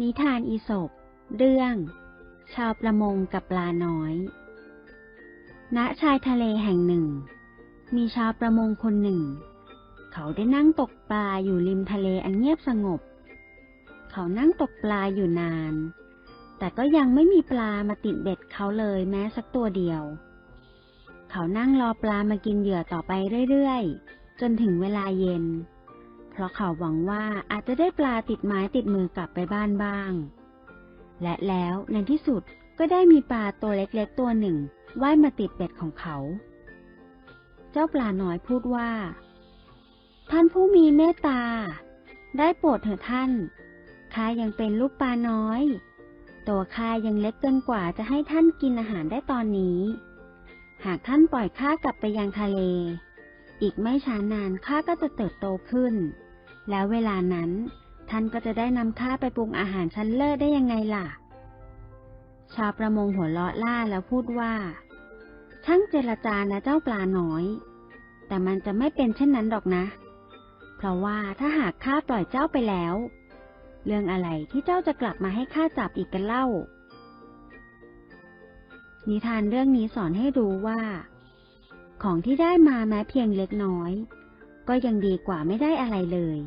นิทานอีสปเรื่อง ชาวประมงกับปลาน้อย ณ ชายทะเลแห่งหนึ่ง มีชาวประมงคนหนึ่ง เขาได้นั่งตกปลาอยู่ริมทะเลอันเงียบสงบ เขานั่งตกปลาอยู่นาน แต่ก็ยังไม่มีปลามาติดเบ็ดเขาเลยแม้สักตัวเดียว เขานั่งรอปลามากินเหยื่อต่อไปเรื่อยๆ จนถึงเวลาเย็น เพราะเขาหวังว่าอาจจะได้ปลาติดไม้ติดมือกลับไปบ้านบ้าง และแล้วในที่สุดก็ได้มีปลาตัวเล็กๆตัวหนึ่งว่ายมาติดเบ็ดของเขา เจ้าปลาน้อยพูดว่า ท่านผู้มีเมตตา ได้โปรดเถิดท่าน ข้ายังเป็นลูกปลาน้อย ตัวข้ายังเล็กเกินกว่าจะให้ท่านกินอาหารได้ตอนนี้ หากท่านปล่อยข้ากลับไปยังทะเล อีกไม่ช้านานข้าก็จะเติบโตขึ้น แล้วเวลานั้น ท่านก็จะได้นำข้าไปปรุงอาหารชั้นเลิศได้ยังไงล่ะ ชาวประมงหัวเราะล่าแล้วพูดว่าช่างเจรจานะเจ้าปลาน้อย แต่มันจะไม่เป็นเช่นนั้นดอกนะ เพราะว่าถ้าหากข้าปล่อยเจ้าไปแล้ว เรื่องอะไรที่เจ้าจะกลับมาให้ข้าจับอีกกันเล่า นิทานเรื่องนี้สอนให้รู้ว่า ของที่ได้มาแม้เพียงเล็กน้อย ก็ยังดีกว่าไม่ได้อะไรเลย